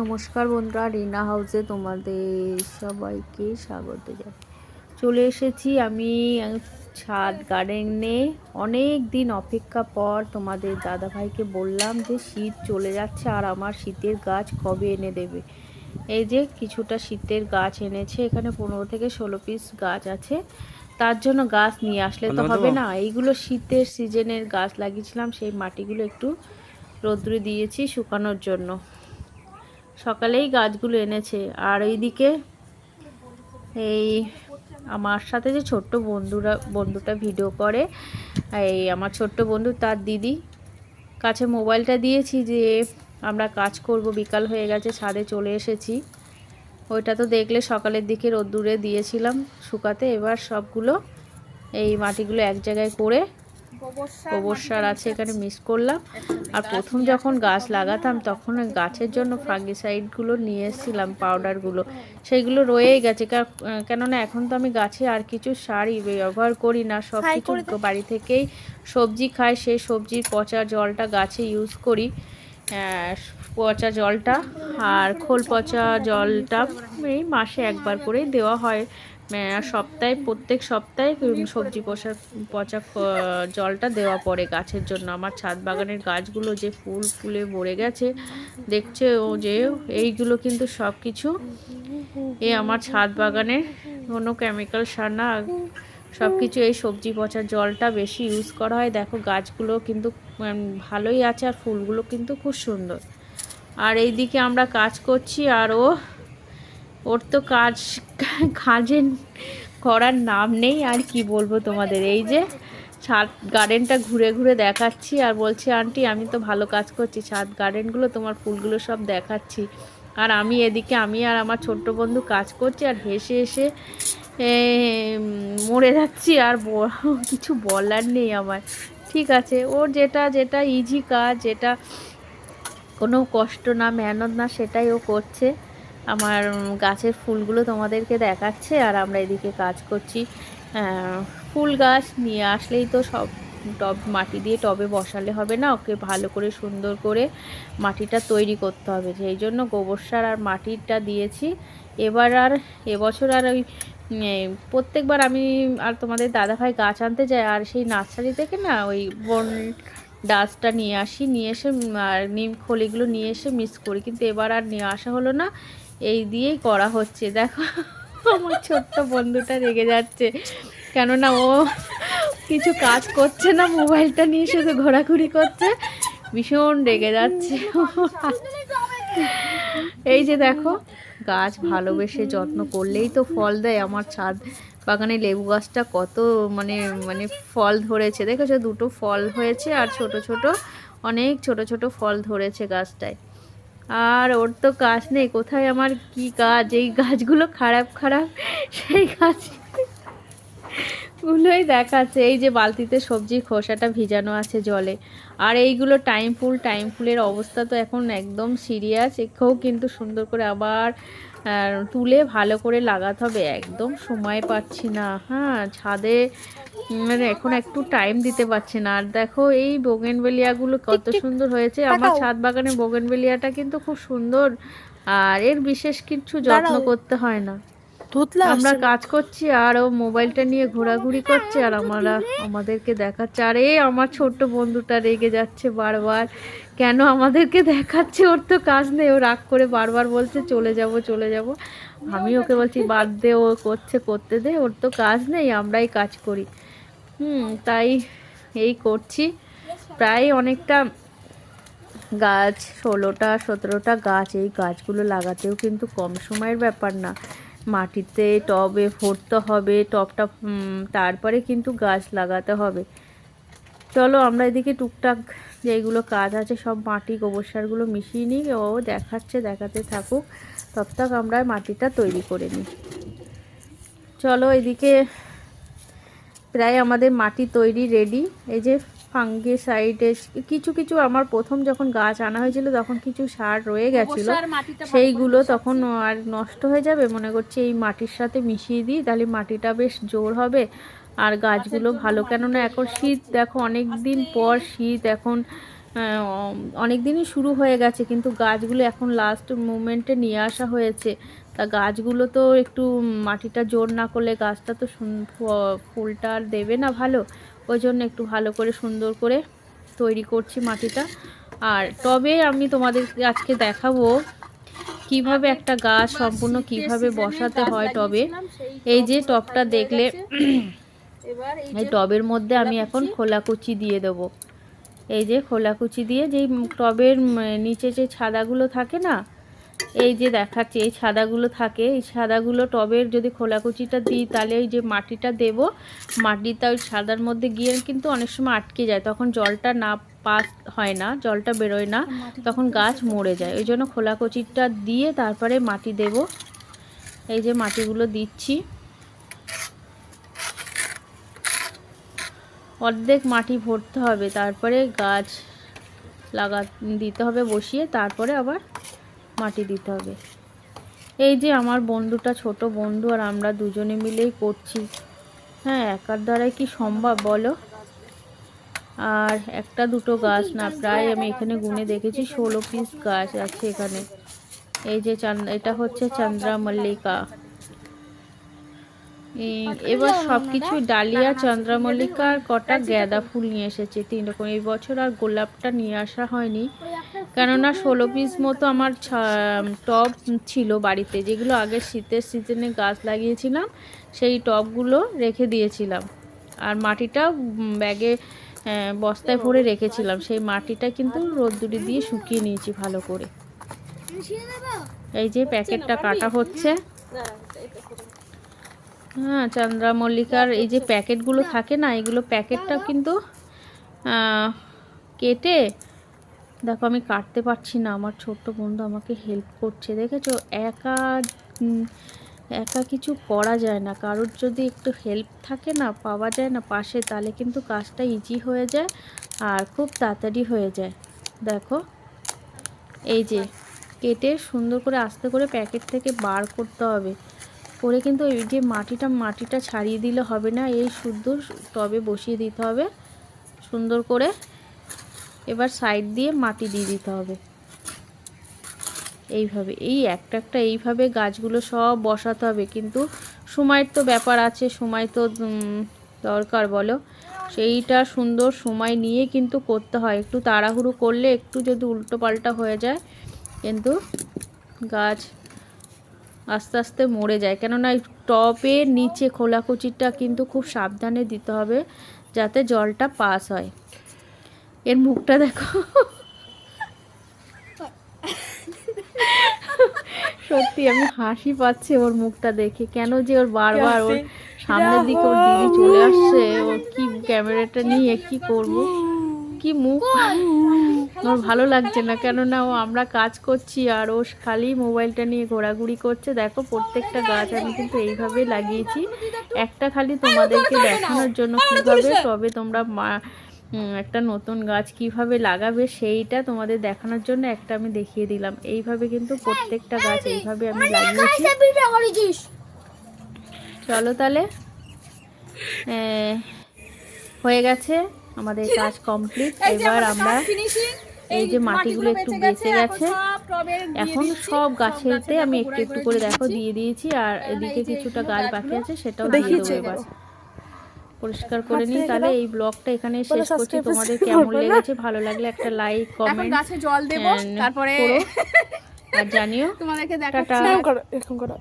নমস্কার বন্ধুরা রিনা হাউসে তোমাদের সবাইকে স্বাগত জানাই। চলে এসেছি আমি ছাদ গার্ডেনে। অনেক দিন অপেক্ষা পর তোমাদের দাদাভাইকে বললাম যে শীত চলে যাচ্ছে আর আমার শীতের গাছ কবে এনে দেবে। এই যে কিছুটা শীতের গাছ এনেছে এখানে পনেরো থেকে ষোলো পিস গাছ আছে। তার জন্য গাছ নিয়ে আসলে তো হবে না। এইগুলো শীতের সিজনের গাছ লাগিয়েছিলাম সেই মাটিগুলো একটু রোদ্রে দিয়েছি শুকানোর জন্য। সকালেই গাছগুলো এনেছে। আর এইদিকে এই আমার সাথে যে ছোট্ট বন্ধুরা, বন্ধুটা ভিডিও করে, এই আমার ছোট্ট বন্ধু তার দিদি। কাছে মোবাইলটা দিয়েছি যে, আমরা কাজ করব, বিকাল হয়ে গেছে, ছাদে চলে এসেছি। ওইটা তো দেখলে সকালের দিকে রোদ্দুরে দিয়েছিলাম শুকাতে। এবার সবগুলো এই মাটিগুলো এক জায়গায় করে গোবর সার আছে এখানে মিস করলাম। আর প্রথম যখন গাছ লাগাতাম তখন গাছের জন্য ফাঙ্গিসাইডগুলো নিয়ে এসেছিলাম পাউডারগুলো সেইগুলো রয়েই গেছে কার- কেননা এখন তো আমি গাছে আর কিছু সারই ব্যবহার করি না সব কিছু বাড়ি থেকেই সবজি খাই সেই সবজির পচা জলটা গাছে ইউজ করি। পচা জলটা আর খোল পচা জলটা এই মাসে একবার করেই দেওয়া হয়। সপ্তাহে, প্রত্যেক সপ্তাহে সবজি পচা পচা জলটা দেওয়া পড়ে গাছের জন্য। আমার ছাদ বাগানের গাছগুলো যে ফুল ফুলে ভরে গেছে, দেখছে ও যে এইগুলো কিন্তু সব কিছু এ আমার ছাদ বাগানের কোনো কেমিক্যাল সার না সব কিছু এই সবজি পচা জলটা বেশি ইউজ করা হয়। দেখো গাছগুলো কিন্তু ভালোই আছে আর ফুলগুলো কিন্তু খুব সুন্দর। আর এইদিকে আমরা কাজ করছি, আর ও ওর তো কাজ কাজের করার নাম নেই আর কি বলব তোমাদের? এই যে ছাদ গার্ডেনটা ঘুরে ঘুরে দেখাচ্ছি আর বলছি আন্টি আমি তো ভালো কাজ করছি। ছাদ গার্ডেনগুলো তোমার ফুলগুলো সব দেখাচ্ছি। আর আমি এদিকে আমি আর আমার ছোট্ট বন্ধু কাজ করছি আর হেসে হেসে এ, মরে যাচ্ছি আর কিছু বলার নেই আমার। ঠিক আছে ওর যেটা যেটা ইজি কাজ যেটা কোনো কষ্ট না মেহনত না সেটাই ও করছে। আমার গাছের ফুলগুলো তোমাদেরকে দেখাচ্ছে আর আমরা এদিকে কাজ করছি। ফুল গাছ নিয়ে আসলেই তো সব টব, মাটি দিয়ে টবে বসালে হবে না, ওকে ভালো করে সুন্দর করে মাটিটা তৈরি করতে হবে। সেই জন্য গোবর সার আর মাটিটা দিয়েছি। এবার আর এবছর আর ওই প্রত্যেকবার আমি আর তোমাদের দাদাভাই গাছ আনতে যাই, আর সেই নার্সারি থেকে না ওই বন ডাস্টটা নিয়ে আসি, নিয়ে এসে আর নিম খলিগুলো নিয়ে এসে মিক্স করি। কিন্তু এবার আর নিয়ে আসা হলো না। এই দিয়েই করা হচ্ছে। দেখো, আমার ছোট্ট বন্ধুটা রেগে যাচ্ছে। কেননা ও কিছু কাজ করছে না, মোবাইলটা নিয়ে শুধু ঘোরাঘুরি করছে। ভীষণ রেগে যাচ্ছে। এই যে দেখো, গাছ ভালোবেসে যত্ন করলেই তো ফল দেয়। আমার ছাদ বাগানে লেবু গাছটা কত মানে মানে ফল ধরেছে। দেখেছ? দুটো ফল হয়েছে আর ছোট ছোট, অনেক ছোট ছোট ফল ধরেছে গাছটায়। আর ওর তো কাজ নেই, কোথায় আমার কি কাজ? এই গাছগুলো খারাপ খারাপ, সেই গাছ গুলোই দেখাচ্ছে। এই যে বালতিতে সবজির খোসাটা ভিজানো আছে জলে। আর এইগুলো টাইম ফুল টাইম ফুলের অবস্থা তো এখন একদম সিরিয়াস। একেও কিন্তু সুন্দর করে আবার তুলে ভালো করে লাগাতে হবে। একদম সময় পাচ্ছি না। হ্যাঁ ছাদে মানে এখন একটু টাইম দিতে পারছি না। আর দেখো এই বোগেনবেলিয়াগুলো কত সুন্দর হয়েছে। আমার ছাদ বাগানে বোগেনবেলিয়াটা কিন্তু খুব সুন্দর। আর এর বিশেষ কিছু যত্ন করতে হয় না। ধুতলা আমরা কাজ করছি আর ও মোবাইলটা নিয়ে ঘোরাঘুরি করছে আর আমরা আমাদেরকে দেখাচ্ছে। আর এই আমার ছোট্ট বন্ধুটা রেগে যাচ্ছে বারবার। কেন আমাদেরকে দেখাচ্ছে? ওর তো কাজ নেই। ও রাগ করে বারবার বলছে চলে যাব চলে যাব। আমি ওকে বলছি বাদ দে ও করছে করতে দে। ওর তো কাজ নেই আমরাই কাজ করি। হুম তাই এই করছি। প্রায় অনেকটা গাছ ষোলোটা সতেরোটা গাছ এই গাছগুলো লাগাতেও কিন্তু কম সময়ের ব্যাপার না। মাটিতে টবে ভরতে হবে, টবটা তারপরে কিন্তু গাছ লাগাতে হবে। চলো আমরা এদিকে টুকটাক যেগুলো কাজ আছে সব মাটি গোবর সারগুলো মিশিয়ে নিই, ও দেখাচ্ছে, দেখাতে থাকুক। তবতক আমরা মাটিটা তৈরি করে নিই। চলো এদিকে প্রায় আমাদের মাটি তৈরি রেডি। এই যে ফাঙ্গি সাইডে কিছু কিছু আমার প্রথম যখন গাছ আনা হয়েছিল তখন কিছু সার রয়ে গেছিল। সেইগুলো তখন আর নষ্ট হয়ে যাবে। মনে করছি এই মাটির সাথে মিশিয়ে দিই তাহলে মাটিটা বেশ জোর হবে। আর গাছগুলো ভালো কেননা এখন শীত দেখো অনেক দিন পর শীত এখন অনেক দিনই শুরু হয়ে গেছে কিন্তু গাছগুলো এখন লাস্ট মুমেন্টে নিয়ে আসা হয়েছে। তা গাছগুলো তো একটু মাটিটা জোর না করলে গাছটা তো ফুলটা আর দেবে না ভালো। ওই জন্য একটু ভালো করে সুন্দর করে তৈরি করছি মাটিটা। আর তবে আমি তোমাদের আজকে দেখাবো কীভাবে একটা গাছ সম্পূর্ণ কীভাবে বসাতে হয় টবে এই যে টবটা দেখলে এই টবের মধ্যে আমি এখন খোলাকুচি দিয়ে দেবো। এই যে খোলাকুচি দিয়ে যেই টবের নিচে যে ছাদাগুলো থাকে না এই যে দেখাচ্ছে এই ছাদাগুলো থাকে এই ছাদাগুলো টবের যদি খোলাকুচিটা দিই তাহলে ওই যে মাটিটা দেব মাটিটা ওই ছাদার মধ্যে গিয়ে কিন্তু অনেক সময় আটকে যায় তখন জলটা না পাস হয় না জলটা বেরোয় না তখন গাছ মরে যায়। ওই জন্য খোলাকুচিটা দিয়ে তারপরে মাটি দেব। এই যে মাটিগুলো দিচ্ছি। অর্ধেক মাটি ভরতে হবে তারপরে গাছ লাগা দিতে হবে বসিয়ে তারপরে আবার মাটি দিতে হবে। এই যে আমার বন্ধুটা, ছোট বন্ধু আর আমরা দুজনে মিলেই করছি। হ্যাঁ একার দ্বারাই কি সম্ভব বলো? আর একটা দুটো গাছ না, প্রায় আমি এখানে গুনে দেখেছি, ষোলো পিস গাছ আছে এখানে। এই যে চান- এটা হচ্ছে চন্দ্রা মল্লিকা এবার সব কিছু ডালিয়া চন্দ্রমল্লিকা আর কটা গাঁদা ফুল নিয়ে এসেছে। তিন রকম। এই বছর আর গোলাপটা নিয়ে আসা হয়নি। কেননা ষোলো পিস মতো আমার টব ছিল বাড়িতে। যেগুলো আগে শীতের সিজনে গাছ লাগিয়েছিলাম সেই টবগুলো রেখে দিয়েছিলাম। আর মাটিটা ব্যাগে বস্তায় ভরে রেখেছিলাম। সেই মাটিটা কিন্তু রোদ্দুরি দিয়ে শুকিয়ে নিয়েছি ভালো করে। এই যে প্যাকেটটা কাটা হচ্ছে। হ্যাঁ চন্দ্রামল্লিকার এই যে প্যাকেটগুলো থাকে না, এগুলো প্যাকেটটা কিন্তু কেটে, দেখো আমি কাটতে পারছি না, আমার ছোট্ট বন্ধু আমাকে হেল্প করছে, দেখেছ? একা একা কিছু করা যায় না, কারোর যদি একটু হেল্প থাকে না, পাওয়া যায় না পাশে, তাহলে কিন্তু কাজটা ইজি হয়ে যায় আর খুব তাড়াতাড়ি হয়ে যায়, দেখো। এই যে, কেটে সুন্দর করে আস্তে করে প্যাকেট থেকে বার করতে হবে। করে কিন্তু এই যে মাটিটা মাটিটা ছাড়িয়ে দিলে হবে না, এই শুদ্ধ টবে বসিয়ে দিতে হবে, সুন্দর করে। এবার সাইড দিয়ে মাটি দিয়ে দিতে হবে। এইভাবে, এই একটা একটা এইভাবে গাছগুলো সব বসাতে হবে, কিন্তু সময়ের তো ব্যাপার আছে, সময় তো দরকার বলো। সেইটা সুন্দর সময় নিয়ে কিন্তু করতে হয়, একটু তাড়াহুড়ো করলে একটু যদি উল্টো পাল্টা হয়ে যায়, কিন্তু গাছ আস্তে আস্তে মরে যায়। কেননা টবের নিচে খোলাকুচিটা কিন্তু খুব সাবধানে দিতে হবে যাতে জলটা পাস হয়। এর মুখটা দেখো। সত্যি, আমি হাসি পাচ্ছে ওর মুখটা দেখে। কেন যে ওর বারবার ওর সামনের দিকে ওর দিদি চলে আসছে, ওর কি ক্যামেরাটা নিয়ে কি করব? কি মুখ? ওর ভালো লাগছে না কেননা ও আমরা কাজ করছি আর ও খালি মোবাইলটা নিয়ে ঘোরাঘুরি করছে। দেখো প্রত্যেকটা গাছ আমি কিন্তু এইভাবেই লাগিয়েছি। একটা খালি তোমাদেরকে দেখানোর জন্য কীভাবে তবে তোমরা একটা নতুন গাছ কীভাবে লাগাবে সেইটা তোমাদের দেখানোর জন্য একটা আমি দেখিয়ে দিলাম। এইভাবে কিন্তু প্রত্যেকটা গাছ এইভাবে আমি লাগিয়েছি। চলো তাহলে। হয়ে গেছে আমাদের কাজ কমপ্লিট। এবার আমরা এই যে মাটিগুলো একটু বেঁচে গেছে এখন সব গাছেতে আমি একটু একটু করে দেখো দিয়ে দিয়েছি আর এদিকে কিছুটা গাছ বাকি আছে সেটাও দিয়ে দেবো এবার। পরিষ্কার করে নিই তাহলে এই ব্লগটা এখানে শেষ করছি। তোমাদের কেমন লেগেছে? ভালো লাগলে একটা লাইক কমেন্ট গাছে জল দেব তারপরে আর জানিও। তোমাদেরকে করো এরকম করো।